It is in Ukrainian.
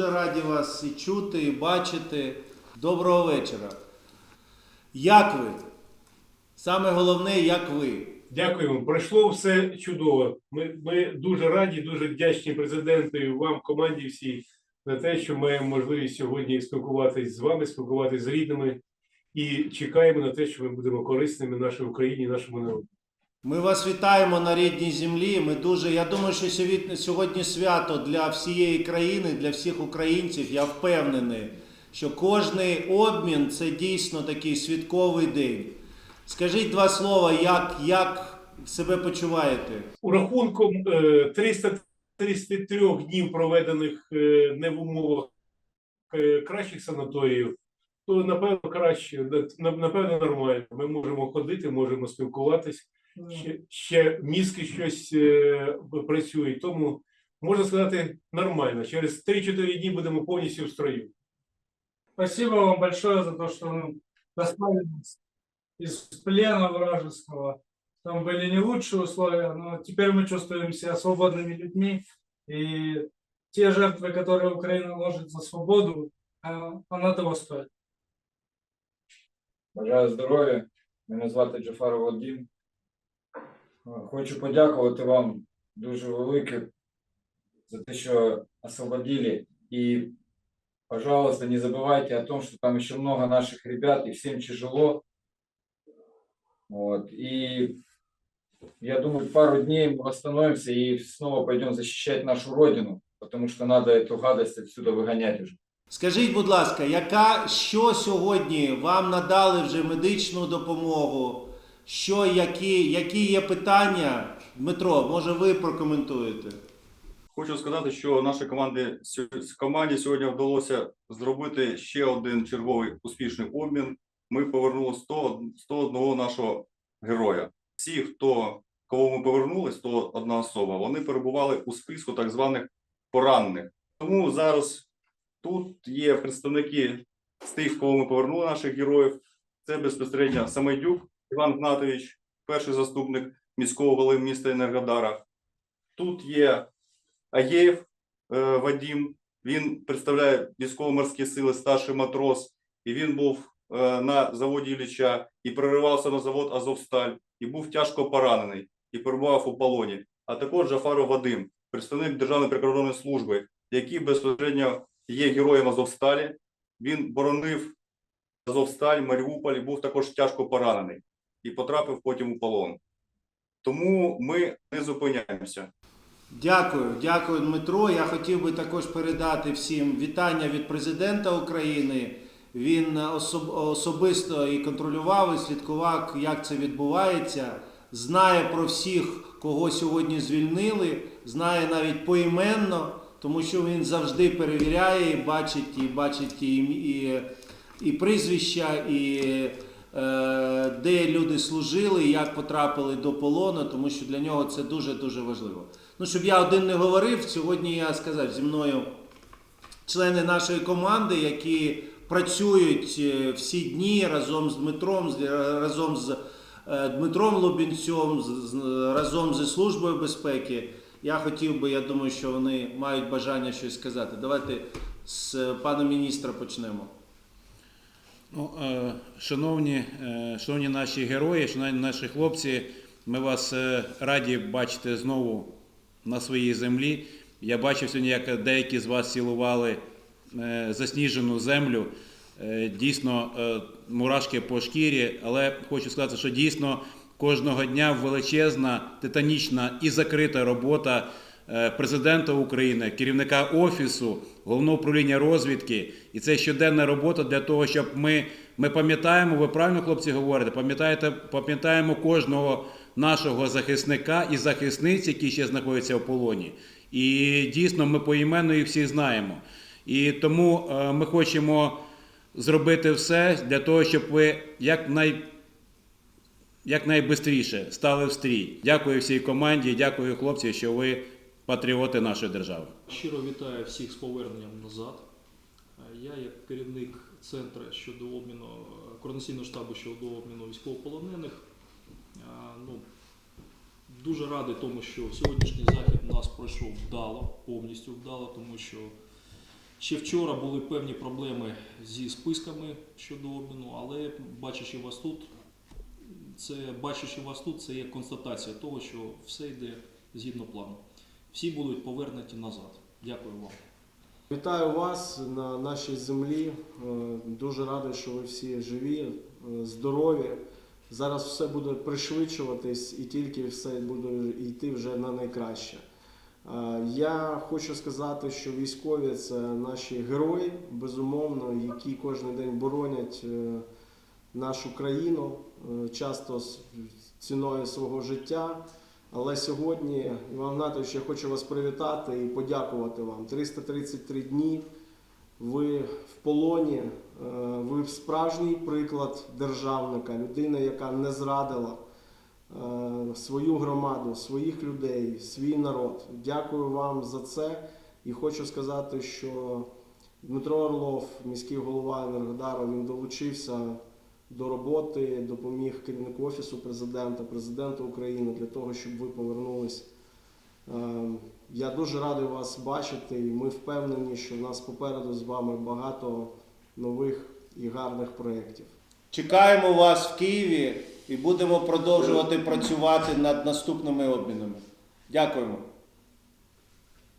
дуже раді вас і чути, і бачити. Доброго вечора. Як ви? Саме головне, як ви? Дякуємо. Пройшло все чудово. Ми, ми дуже раді, дуже вдячні президенту і вам, команді всій, за те, що маємо можливість сьогодні спілкуватись з вами, спілкуватись з рідними і чекаємо на те, що ми будемо корисними нашій Україні, нашому народу. Ми вас вітаємо на рідній землі. Ми дуже. Я думаю, що сьогодні- свято для всієї країни, для всіх українців. Я впевнений, що кожний обмін це дійсно такий святковий день. Скажіть два слова, як, як себе почуваєте? У рахунком е, 333 днів, проведених е, не в умовах е, кращих санаторіїв, то напевно краще, напевно нормально. Ми можемо ходити, можемо спілкуватись. Ще, ще мізки щось е, працюють, тому можна сказати нормально. Через 3-4 дні будемо повністю в строю. Спасибо вам большое за то, что вы достали нас из плена вражеского. Там были не лучшие условия, но теперь мы чувствуем себя свободными людьми. И те жертвы, которые Украина ложит за свободу, а, она того стоит. Бажаю здоров'я. Мене звати Джафаров Вадим. Е, Хочу подякувати вам дуже велике за те, що освободили. И, пожалуйста, не забывайте о том, что там еще много наших ребят, и всем тяжело. Вот. И я думаю, пару дней мы восстановимся и снова пойдем защищать нашу Родину, потому что надо эту гадость отсюда выгонять уже. Скажіть, будь ласка, яка, що сьогодні вам надали вже медичну допомогу? Що, які, які є питання? Дмитро, може ви прокоментуєте? Хочу сказати, що нашій команді команді сьогодні вдалося зробити ще один черговий успішний обмін. Ми повернули 100, 101 нашого героя. Всі, хто кого ми повернули, 101 особа, вони перебували у списку так званих поранених. Тому зараз тут є представники з тих, кого ми повернули наших героїв. Це безпосередньо Самайдюк Іван Гнатович, перший заступник міського голови міста Енергодара. Тут є Агєєв е, Вадім, він представляє військово-морські сили, старший матрос, і він був е, на заводі Ілліча і проривався на завод Азовсталь, і був тяжко поранений, і перебував у полоні. А також Джафаров Вадим, представник Державної прикордонної служби, який безпосередньо є героєм Азовсталі. Він боронив Азовсталь, Маріуполь, і був також тяжко поранений і потрапив потім у полон. Тому ми не зупиняємося. Дякую, дякую, Дмитро. Я хотів би також передати всім вітання від президента України. Він особ- особисто і контролював, і слідкував, як це відбувається. Знає про всіх, кого сьогодні звільнили, знає навіть поіменно, тому що він завжди перевіряє, і бачить і бачить і, і, і прізвища, і де люди служили, як потрапили до полону, тому що для нього це дуже дуже важливо. Ну, щоб я один не говорив, сьогодні я сказав зі мною члени нашої команди, які працюють е, всі дні разом з Дмитром, разом з е, Дмитром Лубінцем, разом зі Службою безпеки. Я хотів би, я думаю, що вони мають бажання щось сказати. Давайте з е, пана міністра почнемо. Ну, е, шановні, е, шановні наші герої, шановні наші хлопці, ми вас е, раді бачити знову на своїй землі. Я бачив сьогодні, як деякі з вас цілували засніжену землю. Дійсно, мурашки по шкірі, але хочу сказати, що дійсно кожного дня величезна, титанічна і закрита робота президента України, керівника офісу, головного управління розвідки. І це щоденна робота для того, щоб ми, ми пам'ятаємо, ви правильно, хлопці, говорите, пам'ятаєте, пам'ятаємо кожного нашого захисника і захисниць, які ще знаходяться в полоні. І дійсно ми поіменно їх всіх знаємо. І тому е, ми хочемо зробити все для того, щоб ви якнай якнайбистріше стали в стрій. Дякую всій команді, дякую хлопці, що ви патріоти нашої держави. Щиро вітаю всіх з поверненням назад. Е, Я, як керівник центру щодо обміну е, координаційного штабу щодо обміну військовополонених, е, ну, дуже радий тому, що сьогоднішній захід у нас пройшов вдало, повністю вдало, тому що Ще вчора були певні проблеми зі списками щодо обміну, але бачачи вас тут, це бачачи вас тут, це є констатація того, що все йде згідно плану. Всі будуть повернуті назад. Дякую вам. Вітаю вас на нашій землі. Е, Дуже радий, що ви всі живі, е, здорові. Зараз все буде пришвидшуватись і тільки все буде йти вже на найкраще. Е, Я хочу сказати, що військові це наші герої, безумовно, які кожен день боронять нашу країну, часто ціною свого життя. Але сьогодні, Іван Гнатович, я хочу вас привітати і подякувати вам. 333 дні. Ви в полоні, е, ви справжній приклад державника, людина, яка не зрадила е, свою громаду, своїх людей, свій народ. Дякую вам за це. І хочу сказати, що Дмитро Орлов, міський голова Енергодару, він долучився до роботи, допоміг керівнику офісу президента, президенту України для того, щоб ви повернулись. Е, Я дуже радий вас бачити, і ми впевнені, що в нас попереду з вами багато нових і гарних проєктів. Чекаємо вас в Києві і будемо продовжувати працювати над наступними обмінами. Дякуємо.